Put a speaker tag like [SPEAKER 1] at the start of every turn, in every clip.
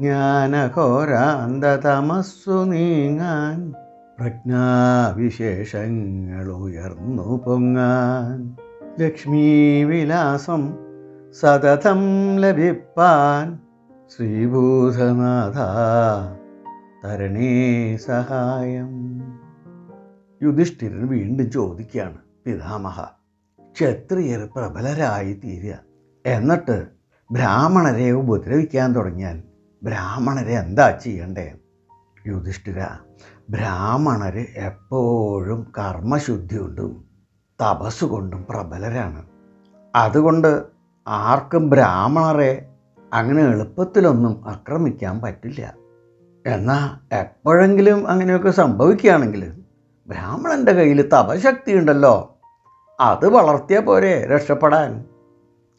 [SPEAKER 1] ജ്ഞാനഘോരാന്തതമസ്സു നീങ്ങാൻ പ്രജ്ഞാവിശേഷങ്ങൾ ഉയർന്നു പൊങ്ങാൻ. ലക്ഷ്മീവിലാസം സതതം ലഭിപ്പാൻ ശ്രീഭൂതനാഥ തരണേ സഹായം. യുധിഷ്ഠിരൻ വീണ്ടും ചോദിക്കുകയാണ് പിതാമഹ ക്ഷത്രിയർ പ്രബലരായി തീരുക എന്നിട്ട് ബ്രാഹ്മണരെ ഉപദ്രവിക്കാൻ തുടങ്ങിയാൽ ബ്രാഹ്മണരെ എന്താ ചെയ്യണ്ടേ? യുധിഷ്ഠിര ബ്രാഹ്മണർ എപ്പോഴും കർമ്മശുദ്ധി കൊണ്ടും തപസ് കൊണ്ടും പ്രബലരാണ്. അതുകൊണ്ട് ആർക്കും ബ്രാഹ്മണരെ അങ്ങനെ എളുപ്പത്തിലൊന്നും ആക്രമിക്കാൻ പറ്റില്ല. എന്നാൽ എപ്പോഴെങ്കിലും അങ്ങനെയൊക്കെ സംഭവിക്കുകയാണെങ്കിൽ ബ്രാഹ്മണന്റെ കയ്യിൽ തപശക്തി ഉണ്ടല്ലോ അത് വളർത്തിയാൽ പോരെ രക്ഷപ്പെടാൻ.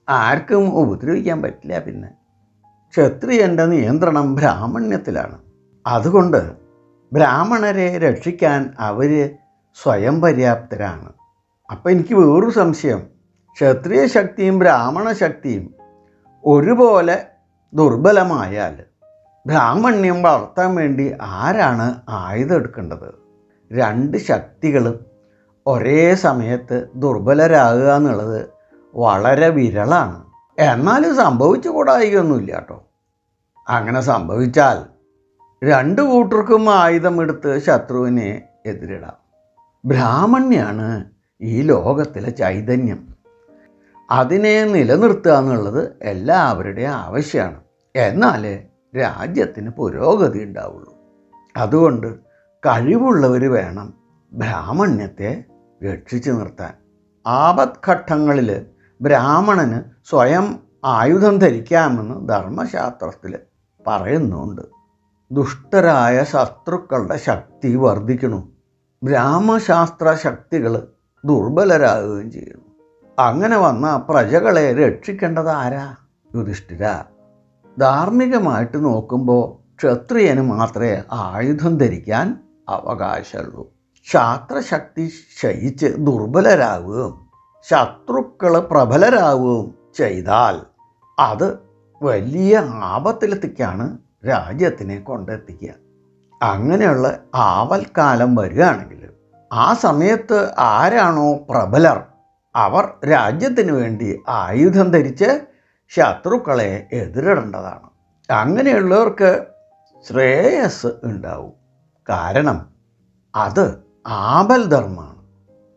[SPEAKER 1] ആർക്കും ഉപദ്രവിക്കാൻ പറ്റില്ല പിന്നെ. ക്ഷത്രിയന്റെ നിയന്ത്രണം ബ്രാഹ്മണ്യത്തിലാണ്. അതുകൊണ്ട് ബ്രാഹ്മണരെ രക്ഷിക്കാൻ അവർ സ്വയം പര്യാപ്തരാണ്. അപ്പം എനിക്ക് വേറൊരു സംശയം. ക്ഷത്രിയ ശക്തിയും ബ്രാഹ്മണ ശക്തിയും ഒരുപോലെ ദുർബലമായാൽ ബ്രാഹ്മണ്യം വളർത്താൻ വേണ്ടി ആരാണ് ആയുധം എടുക്കേണ്ടത് രണ്ട് ശക്തികളും ഒരേ സമയത്ത് ദുർബലരാകുക എന്നുള്ളത് വളരെ വിരളാണ്. എന്നാലും സംഭവിച്ചു കൂടായികയൊന്നുമില്ല കേട്ടോ അങ്ങനെ സംഭവിച്ചാൽ രണ്ട് കൂട്ടർക്കും ആയുധമെടുത്ത് ശത്രുവിനെ എതിരിടാം. ബ്രാഹ്മണ്യാണ് ഈ ലോകത്തിലെ ചൈതന്യം. അതിനെ നിലനിർത്തുക എന്നുള്ളത് എല്ലാവരുടെയും ആവശ്യമാണ്. എന്നാലേ രാജ്യത്തിന് പുരോഗതി ഉണ്ടാവുള്ളൂ. അതുകൊണ്ട് കഴിവുള്ളവർ വേണം ബ്രാഹ്മണ്യത്തെ രക്ഷിച്ചു നിർത്താൻ. ആപത്ഘട്ടങ്ങളിൽ ബ്രാഹ്മണന് സ്വയം ആയുധം ധരിക്കാമെന്ന് ധർമ്മശാസ്ത്രത്തിൽ പറയുന്നുണ്ട്. ദുഷ്ടരായ ശത്രുക്കളുടെ ശക്തി വർദ്ധിക്കണം ബ്രാഹ്മശാസ്ത്ര ശക്തികൾ ദുർബലരാകുകയും ചെയ്യുന്നു. അങ്ങനെ വന്ന പ്രജകളെ രക്ഷിക്കേണ്ടത് ആരാ? യുധിഷ്ഠിര. ധാർമ്മികമായിട്ട് നോക്കുമ്പോൾ ക്ഷത്രിയന് മാത്രമേ ആയുധം ധരിക്കാൻ അവകാശമുള്ളൂ. ശാസ്ത്രശക്തി ക്ഷയിച്ച് ദുർബലരാകുകയും ശത്രുക്കൾ പ്രബലരാകുകയും ചെയ്താൽ അത് വലിയ ആപത്തിലെത്തിക്കാണ് രാജ്യത്തിനെ കൊണ്ടെത്തിക്കുക. അങ്ങനെയുള്ള ആവൽക്കാലം വരികയാണെങ്കിൽ ആ സമയത്ത് ആരാണോ പ്രബലർ? അവർ രാജ്യത്തിന് വേണ്ടി ആയുധം ധരിച്ച് ശത്രുക്കളെ എതിരിടേണ്ടതാണ്. അങ്ങനെയുള്ളവർക്ക് ശ്രേയസ് ഉണ്ടാവും. കാരണം അത് ആപൽ ധർമ്മമാണ്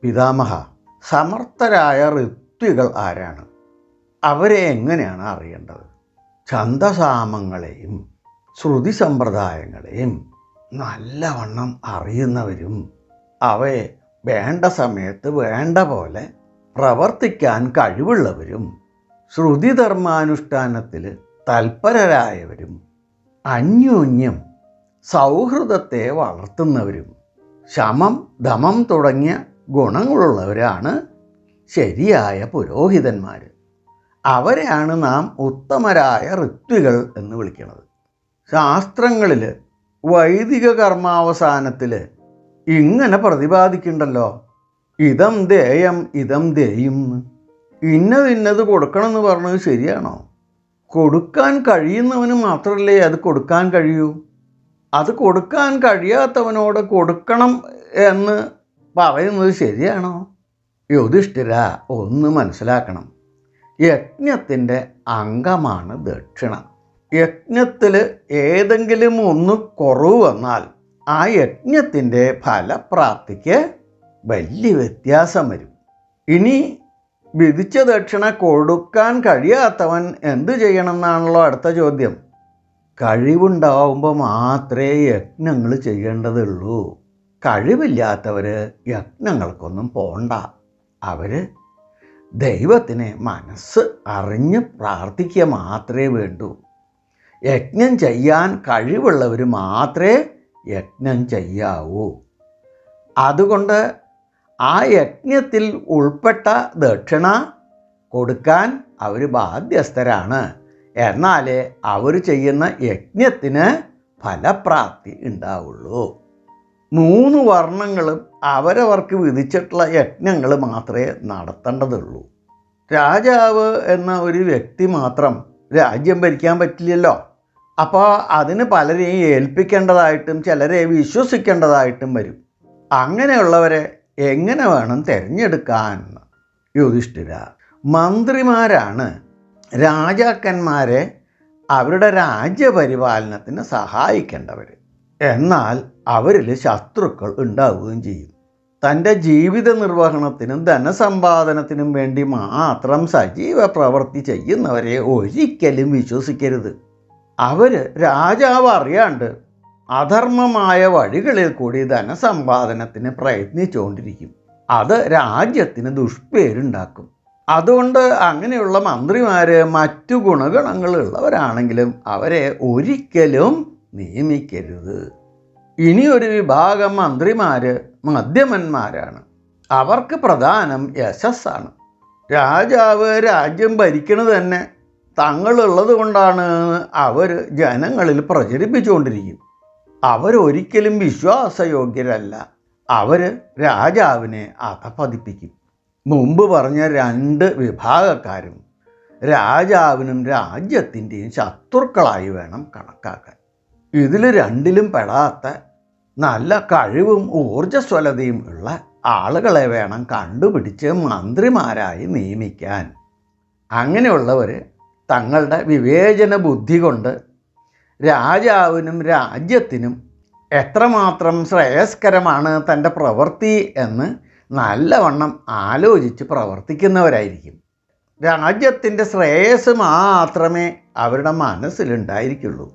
[SPEAKER 1] പിതാമഹ സമർത്ഥരായ ഋത്വികൾ ആരാണ്? അവരെ എങ്ങനെയാണ് അറിയേണ്ടത്? ഛന്ദസാമങ്ങളെയും ശ്രുതി സമ്പ്രദായങ്ങളെയും നല്ലവണ്ണം അറിയുന്നവരും അവയെ വേണ്ട സമയത്ത് വേണ്ട പോലെ പ്രവർത്തിക്കാൻ കഴിവുള്ളവരും ശ്രുതിധർമാനുഷ്ഠാനത്തിൽ തൽപരരായവരും അന്യോന്യം സൗഹൃദത്തെ വളർത്തുന്നവരും ശമം ദമം തുടങ്ങിയ ഗുണങ്ങളുള്ളവരാണ് ശരിയായ പുരോഹിതന്മാർ അവരെയാണ് നാം ഉത്തമരായ ഋത്വികൾ എന്ന് വിളിക്കുന്നത് ശാസ്ത്രങ്ങളിൽ വൈദിക കർമാവസാനത്തിൽ ഇങ്ങനെ പ്രതിപാദിക്കുന്നുണ്ടല്ലോ ഇതം ദേയം ഇതം ദേയും. ഇന്നത് ഇന്നത് കൊടുക്കണം എന്ന് പറഞ്ഞത് ശരിയാണോ? കൊടുക്കാൻ കഴിയുന്നവന് മാത്രമല്ലേ അത് കൊടുക്കാൻ കഴിയൂ? അത് കൊടുക്കാൻ കഴിയാത്തവനോട് കൊടുക്കണം എന്ന് പറയുന്നത് ശരിയാണോ? യുധിഷ്ഠിര ഒന്ന് മനസ്സിലാക്കണം. യജ്ഞത്തിന്റെ അംഗമാണ് ദക്ഷിണ. യജ്ഞത്തിൽ ഏതെങ്കിലും ഒന്ന് കുറവ് വന്നാൽ ആ യജ്ഞത്തിന്റെ ഫലപ്രാപ്തിക്ക് വലിയ വ്യത്യാസം വരും. ഇനി വിധിച്ച ദക്ഷിണ കൊടുക്കാൻ കഴിയാത്തവൻ എന്തു ചെയ്യണം എന്നാണല്ലോ അടുത്ത ചോദ്യം. കഴിവുണ്ടാവുമ്പോൾ മാത്രമേ യജ്ഞങ്ങൾ ചെയ്യേണ്ടതുള്ളൂ. കഴിവില്ലാത്തവർ യജ്ഞങ്ങൾക്കൊന്നും പോണ്ട. അവർ ദൈവത്തിനെ മനസ്സ് അറിഞ്ഞ് പ്രാർത്ഥിക്കുക മാത്രമേ വേണ്ടൂ. യജ്ഞം ചെയ്യാൻ കഴിവുള്ളവർ മാത്രമേ യജ്ഞം ചെയ്യാവൂ. അതുകൊണ്ട് ആ യജ്ഞത്തിൽ ഉൾപ്പെട്ട ദക്ഷിണ കൊടുക്കാൻ അവർ ബാധ്യസ്ഥരാണ്. എന്നാലേ അവർ ചെയ്യുന്ന യജ്ഞത്തിന് ഫലപ്രാപ്തി ഉണ്ടാവുള്ളൂ. മൂന്ന് വർണങ്ങളും അവരവർക്ക് വിധിച്ചിട്ടുള്ള യജ്ഞങ്ങൾ മാത്രമേ നടത്തേണ്ടതുള്ളൂ. രാജാവ് എന്ന ഒരു വ്യക്തി മാത്രം രാജ്യം ഭരിക്കാൻ പറ്റില്ലല്ലോ. അപ്പോൾ അതിന് പലരെയും ഏൽപ്പിക്കേണ്ടതായിട്ടും ചിലരെ വിശ്വസിക്കേണ്ടതായിട്ടും വരും. അങ്ങനെയുള്ളവരെ എങ്ങനെ വേണം തിരഞ്ഞെടുക്കാൻ? യുധിഷ്ഠിര മന്ത്രിമാരാണ് രാജാക്കന്മാരെ അവരുടെ രാജ്യപരിപാലനത്തിന് സഹായിക്കേണ്ടവർ എന്നാൽ അവരിൽ ശത്രുക്കൾ ഉണ്ടാവുകയും ചെയ്യും. തന്റെ ജീവിത നിർവഹണത്തിനും ധനസമ്പാദനത്തിനും വേണ്ടി മാത്രം സജീവ പ്രവൃത്തി ചെയ്യുന്നവരെ ഒരിക്കലും വിശ്വസിക്കരുത്. അവർ രാജാവ് അറിയാണ്ട് അധർമ്മമായ വഴികളിൽ കൂടി ധനസമ്പാദനത്തിന് പ്രയത്നിച്ചുകൊണ്ടിരിക്കും. അത് രാജ്യത്തിന് ദുഷ്പേരുണ്ടാക്കും. അതുകൊണ്ട് അങ്ങനെയുള്ള മന്ത്രിമാർ മറ്റു ഗുണഗണങ്ങളുള്ളവരാണെങ്കിലും അവരെ ഒരിക്കലും നിയമിക്കരുത്. ഇനി ഒരു വിഭാഗം മന്ത്രിമാർ മധ്യമന്മാരാണ്. അവർക്ക് പ്രധാനം യശസ്സാണ് രാജാവ് രാജ്യം ഭരിക്കുന്നത് തന്നെ തങ്ങളുള്ളത് കൊണ്ടാണ് അവർ ജനങ്ങളിൽ പ്രചരിപ്പിച്ചുകൊണ്ടിരിക്കും. അവരൊരിക്കലും വിശ്വാസയോഗ്യരല്ല. അവർ രാജാവിനെ അധപ്പതിപ്പിക്കും മുമ്പ് പറഞ്ഞ രണ്ട് വിഭാഗക്കാരും രാജാവിനും രാജ്യത്തിന്റെയും ശത്രുക്കളായി വേണം കണക്കാക്കാൻ. ഇതിൽ രണ്ടിലും പെടാത്ത നല്ല കഴിവും ഊർജസ്വലതയും ഉള്ള ആളുകളെ വേണം കണ്ടുപിടിച്ച് മന്ത്രിമാരായി നിയമിക്കാൻ. അങ്ങനെയുള്ളവർ തങ്ങളുടെ വിവേചന ബുദ്ധി കൊണ്ട് രാജാവിനും രാജ്യത്തിനും എത്രമാത്രം ശ്രേയസ്കരമാണ് തന്റെ പ്രവൃത്തി എന്ന് നല്ലവണ്ണം ആലോചിച്ച് പ്രവർത്തിക്കുന്നവരായിരിക്കും. രാജ്യത്തിന്റെ ശ്രേയസ് മാത്രമേ അവരുടെ മനസ്സിലുണ്ടായിരിക്കുള്ളൂ.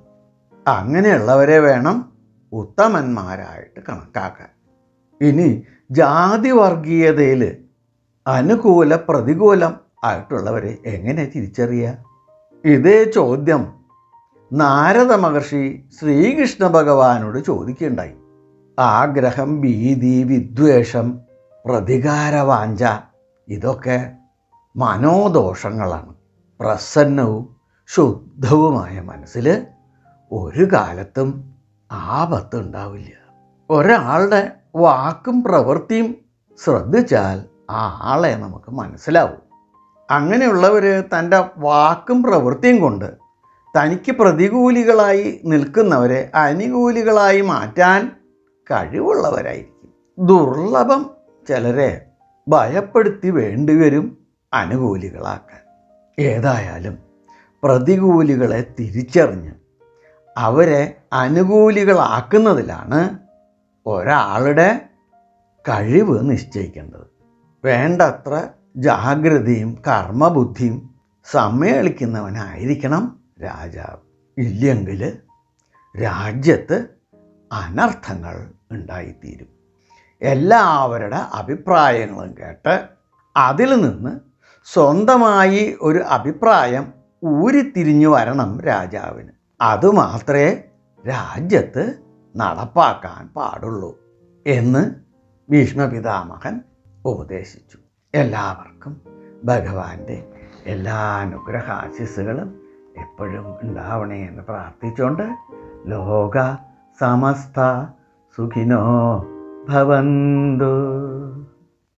[SPEAKER 1] അങ്ങനെയുള്ളവരെ വേണം ഉത്തമന്മാരായിട്ട് കണക്കാക്കാൻ ഇനി ജാതി വർഗീയതയിൽ അനുകൂല പ്രതികൂലം ആയിട്ടുള്ളവരെ എങ്ങനെ തിരിച്ചറിയുക ഇതേ ചോദ്യം നാരദ മഹർഷി ശ്രീകൃഷ്ണ ഭഗവാനോട് ചോദിക്കുകയുണ്ടായി ആഗ്രഹം ഭീതി വിദ്വേഷം പ്രതികാരവാഞ്ച ഇതൊക്കെ മനോദോഷങ്ങളാണ്. പ്രസന്നവും ശുദ്ധവുമായ മനസ്സിൽ ഒരു കാലത്തും ആപത്ത് ഉണ്ടാവില്ല ഒരാളുടെ വാക്കും പ്രവൃത്തിയും ശ്രദ്ധിച്ചാൽ ആ ആളെ നമുക്ക് മനസ്സിലാവും. അങ്ങനെയുള്ളവർ തന്റെ വാക്കും പ്രവൃത്തിയും കൊണ്ട് തനിക്ക് പ്രതികൂലികളായി നിൽക്കുന്നവരെ അനുകൂലികളായി മാറ്റാൻ കഴിവുള്ളവരായിരിക്കും. ദുർലഭം ചിലരെ ഭയപ്പെടുത്തി വേണ്ടിവരും അനുകൂലികളാക്കാൻ. ഏതായാലും പ്രതികൂലികളെ തിരിച്ചറിഞ്ഞ് അവരെ അനുകൂലികളാക്കുന്നതിലാണ് ഒരാളുടെ കഴിവ് നിശ്ചയിക്കേണ്ടത്. വേണ്ടത്ര ജാഗ്രതയും കർമ്മബുദ്ധിയും സമ്മേളിക്കുന്നവനായിരിക്കണം രാജാവ്. ഇല്ലെങ്കിൽ രാജ്യത്ത് അനർത്ഥങ്ങൾ ഉണ്ടായിത്തീരും. എല്ലാവരുടെ അഭിപ്രായങ്ങളും കേട്ട് അതിൽ നിന്ന് സ്വന്തമായി ഒരു അഭിപ്രായം ഊരിത്തിരിഞ്ഞു വരണം രാജാവിന്. അതുമാത്രമേ രാജ്യത്ത് നടപ്പാക്കാൻ പാടുള്ളൂ എന്ന് ഭീഷ്മപിതാമഹൻ ഉപദേശിച്ചു. എല്ലാവർക്കും ഭഗവാന്റെ എല്ലാ അനുഗ്രഹാശിസ്സുകളും എപ്പോഴും ഉണ്ടാവണേ എന്ന് പ്രാർത്ഥിച്ചുകൊണ്ട് ലോക സമസ്ത സുഖിനോ ഭവന്തു.